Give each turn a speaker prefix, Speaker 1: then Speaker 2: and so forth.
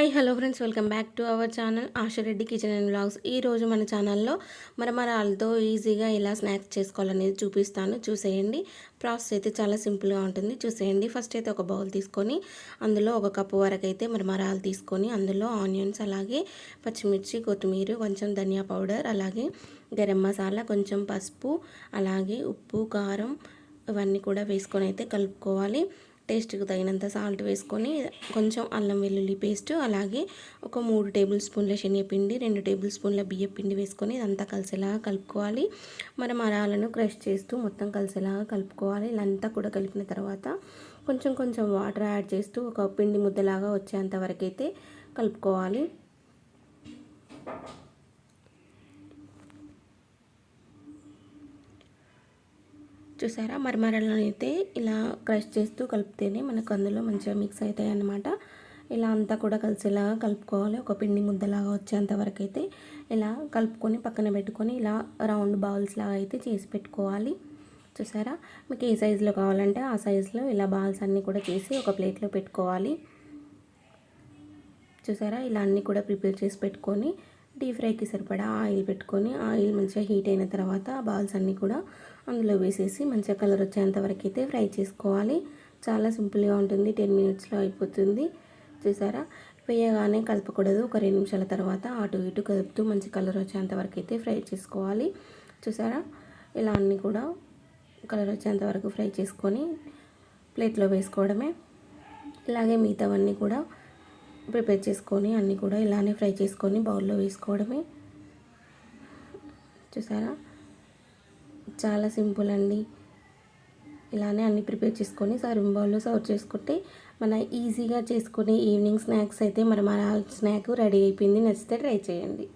Speaker 1: Hi hello friends welcome back to our channel Asha Reddy kitchen and blogs ఈరోజు మన ఛానల్లో మరమరాలతో ఈజీగా ఎలా స్నాక్స్ చేసుకోవాలనేది చూపిస్తాను. చూసేయండి. ప్రాసెస్ అయితే చాలా సింపుల్గా ఉంటుంది. చూసేయండి. ఫస్ట్ అయితే ఒక బౌల్ తీసుకొని అందులో ఒక కప్పు వరకు అయితే మరమరాలు తీసుకొని అందులో ఆనియన్స్ అలాగే పచ్చిమిర్చి కొత్తిమీర కొంచెం ధనియా పౌడర్ అలాగే గరం మసాలా కొంచెం పసుపు అలాగే ఉప్పు కారం ఇవన్నీ కూడా వేసుకొని అయితే కలుపుకోవాలి. టేస్ట్కి తగినంత సాల్ట్ వేసుకొని కొంచెం అల్లం వెల్లుల్లి పేస్ట్ అలాగే ఒక మూడు టేబుల్ స్పూన్ల శనగపిండి రెండు టేబుల్ స్పూన్ల బియ్యం పిండి వేసుకొని ఇదంతా కలిసేలాగా కలుపుకోవాలి. మనం మరాలను క్రష్ చేస్తూ మొత్తం కలిసేలాగా కలుపుకోవాలి. ఇదంతా కూడా కలిపిన తర్వాత కొంచెం కొంచెం వాటర్ యాడ్ చేస్తూ ఒక పిండి ముద్దలాగా వచ్చేంత వరకైతే కలుపుకోవాలి. చూసారా? మరమరలనైతే ఇలా క్రష్ చేస్తూ కలిపితేనే మనకు అందులో మంచిగా మిక్స్ అవుతాయి అన్నమాట ఇలా అంతా కూడా కలిసేలాగా కలుపుకోవాలి. ఒక పిండి ముద్దలాగా వచ్చేంత వరకు అయితే ఇలా కలుపుకొని పక్కన పెట్టుకొని ఇలా రౌండ్ బౌల్స్ లాగా అయితే చేసి పెట్టుకోవాలి. చూసారా? మీకు ఏ సైజులో కావాలంటే ఆ సైజులో ఇలా బాల్స్ అన్నీ కూడా చేసి ఒక ప్లేట్లో పెట్టుకోవాలి. చూసారా? ఇలా అన్నీ కూడా ప్రిపేర్ చేసి పెట్టుకొని డీప్ ఫ్రైకి సరిపడా ఆయిల్ పెట్టుకొని ఆయిల్ మంచిగా హీట్ అయిన తర్వాత బాల్స్ అన్నీ కూడా అందులో వేసేసి మంచిగా కలర్ వచ్చేంత వరకు అయితే ఫ్రై చేసుకోవాలి. చాలా సింపుల్గా ఉంటుంది. టెన్ మినిట్స్లో అయిపోతుంది. చూసారా? వేయగానే కలపకూడదు. ఒక రెండు నిమిషాల తర్వాత అటు ఇటు కలుపుతూ మంచి కలర్ వచ్చేంత వరకు అయితే ఫ్రై చేసుకోవాలి. చూసారా? ఇలా అన్నీ కూడా కలర్ వచ్చేంత వరకు ఫ్రై చేసుకొని ప్లేట్లో వేసుకోవడమే. ఇలాగే మిగతావన్నీ కూడా ప్రిపేర్ చేసుకొని అన్నీ కూడా ఇలానే ఫ్రై చేసుకొని బౌల్లో వేసుకోవడమే. చూసారా? చాలా సింపుల్ అండి. ఇలానే అన్నీ ప్రిపేర్ చేసుకొని సర్వింగ్ బౌల్లో సర్వ్ చేసుకుంటే మన ఈజీగా చేసుకునే ఈవినింగ్ స్నాక్స్ అయితే మరి మన స్నాక్ రెడీ అయిపోయింది. నచ్చితే ట్రై చేయండి.